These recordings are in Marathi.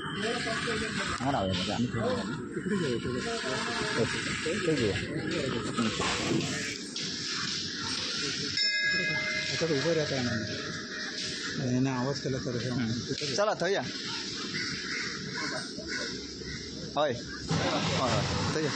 हा राहूया मध्ये आम्ही तिकडे जाऊ ओके ते घेऊया आता उभं राहता येणार नाही याने आवाज केला तर हे- चला थंय या हय हय हय थंय या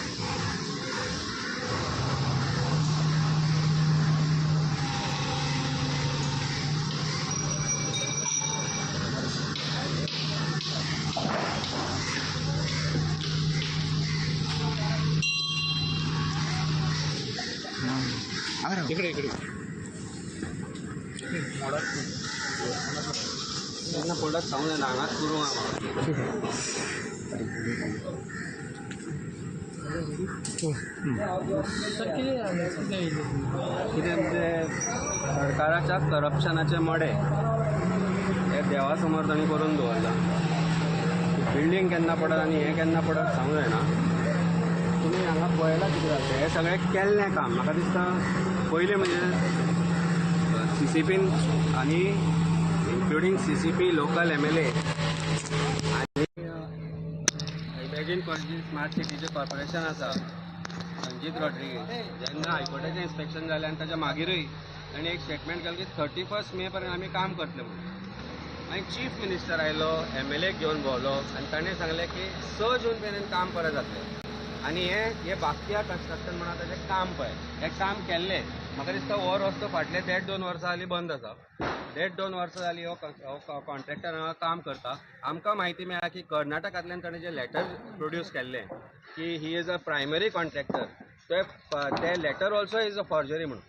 हांगा राव इकडे इकडे तेन्ना पडत सांगू जायना हांगाच करूं हांव कितें म्हणजे सरकाराच्या करप्शनाचे मडे हे देवा समोर तांणी करून दवरला बिल्डींग केन्ना पडत आनी हें केन्ना पडत सांगू जायना तुमी हांगा पळयलां कितें जाता हें सगळें केल्लें काम. म्हाका दिसता पयलीं म्हणजे सी सी पीन आणि including C C P local M L A आणि इमॅजिन स्मार्ट सिटीचें कॉर्पोरेशन आसा संजीत रॉड्रिगीस जेन्ना हायकोर्टाचें इन्स्पेक्शन जालें आनी ताच्या मागीरूय ताणें एक स्टेटमेंट केलें की थर्टी फर्स्ट मे पर्यंत आमी काम करतले म्हणून. मागीर चीफ मिनिस्टर आयलो एम एल एक घेवन भोवलो आनी ताणें सांगलें की स जून पर्यंत काम परत जातलें आनी हें हे बाकिया कन्स्ट्रक्शन म्हणा ताजें काम पळय हें काम केल्लें म्हाका दिसता हो रस्तो फाटले देड दोन वर्सां जालीं बंद आसा. देड दोन वर्सां जालीं हो, हो कॉन्ट्रॅक्टर हांगा काम करता. आमकां म्हायती मेळ्ळा की कर्नाटकांतल्यान ताणें जें लॅटर प्रोड्यूस केल्लें की he is a primary contractor ते ते letter also is a forgery म्हणून.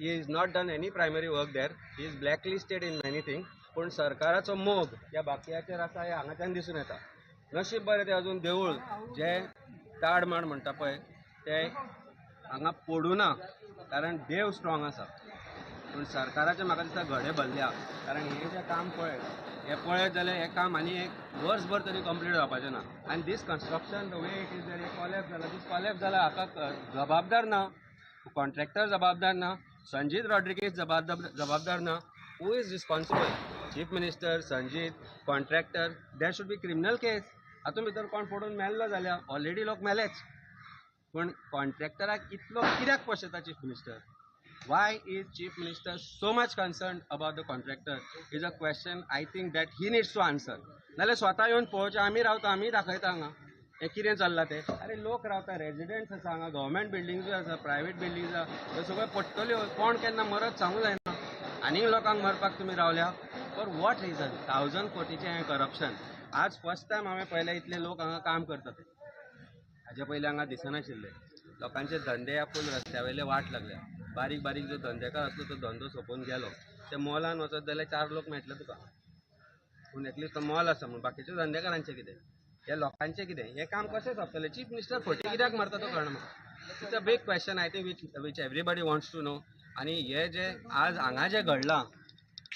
He is not done any primary work there he is blacklisted in anything thing पूण सरकाराचो मोग ह्या बाकियाचेर आसा हे हांगाच्यान दिसून येता. नशीब बरें तें अजून देवूळ जें ताड माड म्हणटा पळय तें हांगा पडूं ना कारण देव स्ट्रॉंग आसा. पूण सरकाराचे म्हाका दिसता घडे भरल्या कारण हें जें काम पळयत हें पळयत जाल्यार हें काम आनी एक वर्सभर तरी कंप्लीट जावपाचें ना. आनी this construction the way it is जर कॉलेप जाला दीस कॉलेप जाला हाका जबाबदार ना. कॉन्ट्रॅक्टर जबाबदार ना. संजीत रॉड्रिगीस जबाबदार जबाबदार ना. Who is responsible chief minister Sanjeet contractor there should be criminal case हातूंत भितर कोण पडून मेल्लो जाल्यार ऑलरेडी लोक मेलेच. पूण कॉन्ट्रॅक्टराक इतलो कित्याक पोशेता chief minister why is chief minister so much concerned about the contractor? Is a question i think that he needs to answer. नाल्यार स्वता येवन पळोवचें आमी रावता आमी दाखयता हांगा. हें कितें चल्लां तें? अरे लोक रावता रेजिडेंट्स आसा हांगा गव्हर्मेंट बिल्डिंग्सूय आसा प्रायवेट बिल्डिंग्स आसा. ह्यो सगळ्यो पडटल्यो कोण केन्ना मरत सांगूं जायना. आनीक लोकांक मरपाक तुमी रावल्या? फॉर वॉट रिजन थावजंड कोटीचें हें करप्शन आज फर्स्ट टायम हांवें पळयलें इतले लोक हांगा काम करता ते हाजे पयलीं हांगा दिसनाशिल्ले लोकांचे धंदे आपूण फूल रस्त्या वयले वाट लागल्या बारीक बारीक जो धंदेकार आसलो तो धंदो सोंपून गेलो. ते मॉलान वचत जाल्यार चार लोक मेळटले तुका पूण एटलीस्ट तो मॉल आसा म्हणून. बाकीच्या धंदेकारांचें कितें? हे लोकांचें कितें? हें काम कशें सोंपतलें? चीफ मिनिस्टर फोटी कित्याक मारता तो कळना म्हाका it's a big question I think which which everybody wants to know आनी हे जे आज हांगा जें घडलां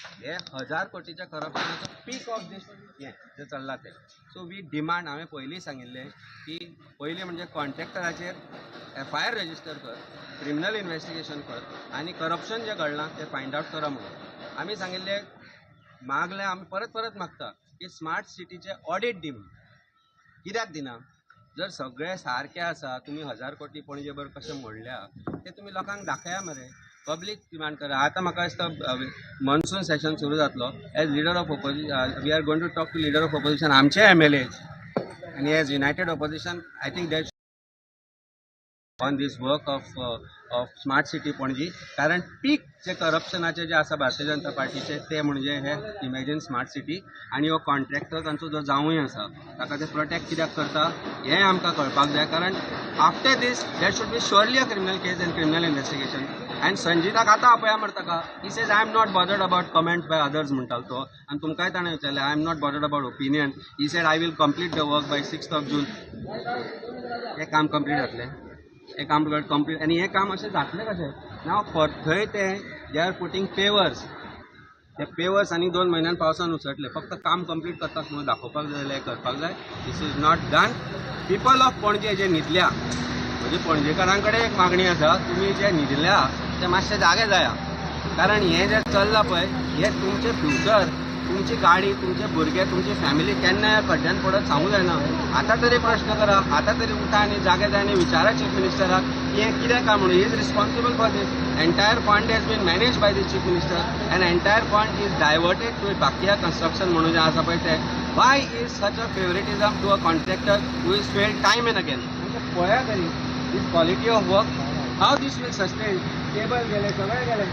हे हजार कोटीच्या करप्शनाचो पीक ऑफ दीस हें जे चल्लां तें. सो वी डिमांड हांवें पयलीं सांगिल्लें की पयलीं म्हणजे कॉन्ट्रॅक्टराचेर एफ आय आर रजिस्टर कर क्रिमिनल इन्व्हेस्टिगेशन कर आनी करप्शन जें घडलां तें फायंड आवट करा म्हणून. आमी सांगिल्लें मागलें आमी परत परत मागता की स्मार्ट सिटीचे ऑडिट दी म्हणून कित्याक दिना? जर सगळें सारकें आसा तुमी हजार कोटी पणजे भर कशें मोडल्या तें तुमी लोकांक दाखया मरे. पब्लीक डिमांड करा आतां म्हाका दिसता मॉन्सून सेशन सुरू जातलो. As leader of opposition we are going to talk to leader of opposition आमचे एम एल एज आनी as united opposition I think that on this work of of smart city Panaji कारण पीक जे करप्शनाचे जे आसा भारतीय जनता पार्टीचे ते म्हणजे हे इमेजीन स्मार्ट सिटी आनी हो कॉन्ट्रॅक्टर तांचो जो जावूय आसा ताका ते प्रोटेक्ट कित्याक करता हें आमकां कळपाक जाय. कारण after this that should be surely a criminal case and criminal investigation and संजिताक आतां आपया मरता का? He says I am not bothered about comment by others म्हणटालो तो. आनी तुमकांय ताणें विचारलें? I am not bothered about opinion he said I will complete the work by sixth of June हें काम कंप्लीट जातलें हें काम कंप्लीट आनी हें काम अशें जातलें कशें नाव फॉर थंय ते दे आर पुटींग पेवर्स ते पेवर्स आनी दोन म्हयन्यान पावसान उसटले फक्त काम कंप्लीट करतात म्हणून दाखोवपाक जाय जाल्यार करपाक जाय. This is not done people of Ponnje जे न्हिदल्या म्हणजे पणजेकारां कडेन एक मागणी आसा तुमी जे न्हिदल्या ते मातशे जागे जाया. कारण हें जे चल्ला पळय हें तुमचें फ्युचर तुमची गाडी तुमचे भुरगे तुमची फॅमिली केन्ना या खड्ड्यान पडत सांगू जायना. आतां तरी प्रश्न करा आतां तरी उठा आनी जागे जाय आनी विचारा चीफ मिनिस्टराक की हें कितें काम म्हणून is responsible for this entire fund has been manage by the chief minister and entire fund is diverted to बाकिया construction म्हणून जें आसा पळय तें. Why is such a favouritism to a contractor who is failed time and again पळया तरी. Is quality of work how this will sustainable गेले सगळे गेले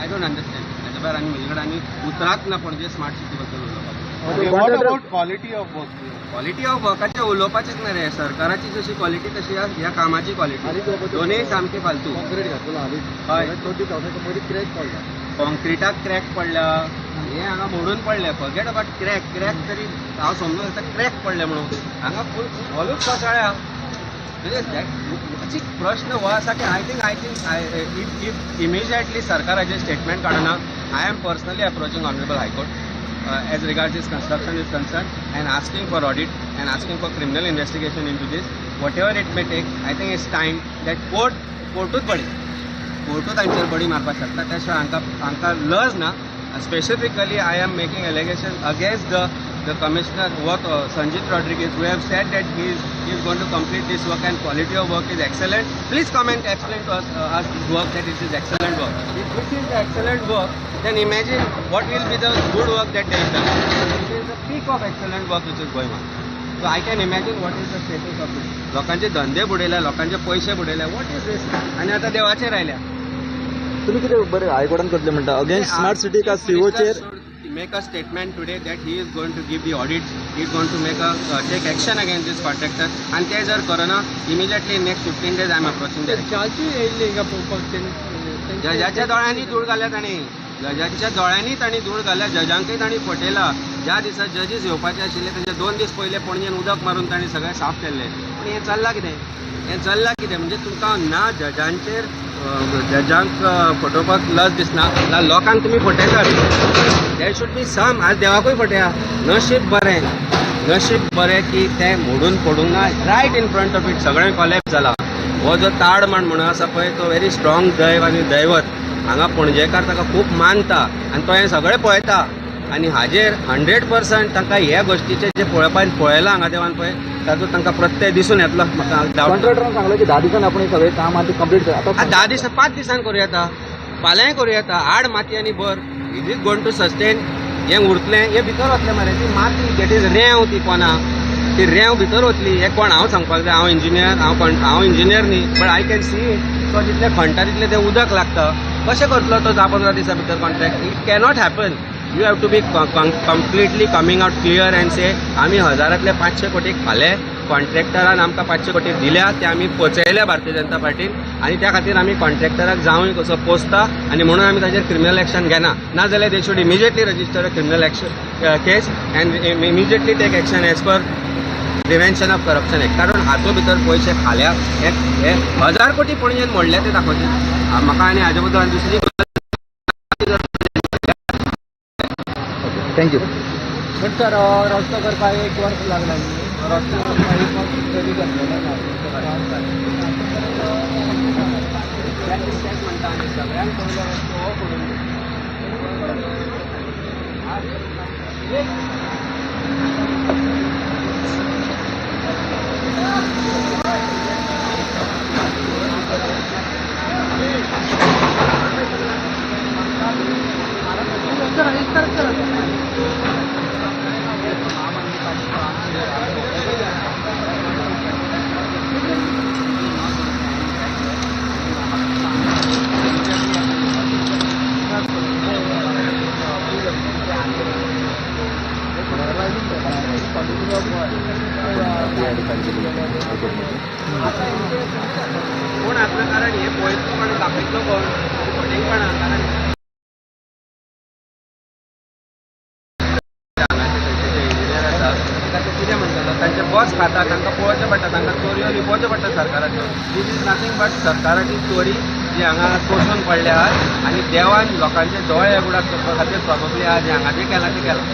आय डोंट अंडरस्टँड त्याच्या भायर आनी म्हजे कडेन आनी उतरात ना पणजे स्मार्ट सिटी बद्दल उलोवपाक What about quality of work? Quality of वर्काचें उलोवपाचेंच ना रे. सरकाराची जशी क्वालिटी तशी आसा ह्या कामाची क्वालिटी दोनूय सामके फालतू. कॉन्क्रीट घातलो हय. क्रॅक पडला. कॉन्क्रिटाक क्रॅक पडला. हे हांगा मोडून पडले. फॉरगेट अबाउट क्रॅक क्रॅक तरी हांव समजून येता क्रॅक पडले म्हणून. हांगा फूल हॉलूच कोसळ्या म्हणजे प्रश्न वळासाठी I think I think I if if immediately सरकाराचे स्टेटमेंट काढणं I am personally approaching honourable high court as regard this construction is concern and asking for audit and asking for criminal investigation into this whatever it may take I think it's time that court कोर्टूच बडी कोर्टूच त्यांच्यावर बडी मारपास शकता त्याशिवाय लज ना. Specifically I am making allegation against the the commissioner work Sanjeet Rodrigues we have said that he is he is going to complete this work and quality of work is excellent. Please come and explain to us, uh, us this work that it is excellent work. If this is the excellent work, then imagine what will be the good work that they have done. This is the peak of excellent work which is going on. So I can imagine what is the status of this. लोकांचे धंदे बुडयल्या लोकांचे पयशे बुडयल्या वॉट इज दिस आणि आता देवाचे राहिल्या तुम्ही किती बरे करतले म्हणटा अगेन्स्ट स्मार्ट सिटी का सीओचेर make a statement today that he is going to give the audits, he is going to make a uh, take action against this contractor and ते जर करना immediately in next 15 days I am approaching the चालची येयल्ली हिंगा पळोवपाक तेणी जजाच्या दोळ्यांनी धूळ घाल्या ताणी जजाच्या दोळ्यांनी ताणी धूळ घाल्या जजांकय ताणी फटयला ज्या दिसा जजीस येवपाचे आशिल्ले ताचे दोन दीस पयले पणजेन उदक मारून ताणी सगळें साफ केल्लें पूण हें चल्लां कितें हें चल्लां कितें म्हणजे तुमकां ना जजांचेर जजांक फटोवपाक लज दिसना जाल्यार लोकांक तुमी फटयतात दे शूड बी सम आज देवाकूय फटया नशीब बरें. नशीब बरें की तें मोडून पडूंक ना right in front of it सगळें कॉलेप्स जाला हो जो ताडमाण म्हणून आसा पळय तो व्हेरी स्ट्रॉंग दैव आनी दैवत. हांगा पणजेकार ताका खूब मानता आनी तो हें सगळें पळयता. आनी हाजेर हंड्रेड पर्संट तांकां हे गोश्टीचें जे पळोवपान पळयलां हांगा देवान पळय तातूंत तांकां प्रत्यय दिसून येतलो. म्हाका कॉन्ट्रॅक्टरान सांगलं की धा दिसान आपण सगळे काम आधी कंप्लीट कर. आता आता दहा दिसा पाच दिसान करूं येता फाल्यांय करूं येता आड माती आनी भर. Is is gone to sustain हें उरतलें हें भितर वतलें मरे. ती माती गेट इज रेंव ती पोना ती रेंव भितर वतली हें कोण हांव सांगपाक जाय. हांव इंजिनियर हांव कोण हांव इंजिनियर न्ही. बट आय कॅन सी तो जितले खंटा तितले तें उदक लागता. कशें करतलो तो धा पंदरा दिसा भितर contract it cannot happen you have to be completely coming out clear and say आमी हजारांतले पांचशे कोटीक फाले कॉन्ट्रॅक्टरान आमकां पांचशे कोटी दिल्या ते आमी पोचयल्या भारतीय जनता पार्टीन आनी त्या खातीर आमी कॉन्ट्रॅक्टराक जावंय कसो पोसता आनी म्हणून आमी ताचेर क्रिमिनल एक्शन घेना. नाजाल्यार they should immediately register a criminal action case and immediately take action as per prevention of corruption act कारण हातूंत भितर पयशे खाल्या हे हजार कोटी पणजेन मोडले ते दाखोवचे म्हाका आनी हाजे बद्दल दुसरी थँक्यू पण सर रस्तो काय एक वर्ष लागला न्ही रस्त्यावर करपाक एक वर्ष तरी घातलेलो ना म्हणटा आनी सगळ्यांक पयलो रस्तो हो करून कोण आपलं कारण हे। पळयतलो पण दाखयतलो कोण फटींगपणा कारण इंजिनियर आसा ताका ते कितें म्हणटलो तांचे बस खाता तांकां पळोवचें पडटा तांकां चोरयो लिपोवच्यो पडटा सरकाराच्यो दीस इज नथींग बट सरकाराची चोरी जी हांगा कोसून पडल्या आनी देवान लोकांचे दोळे उगडाक करपा खातीर प्रॉब्ली आहा जे हांगा जे केलां तें केलां.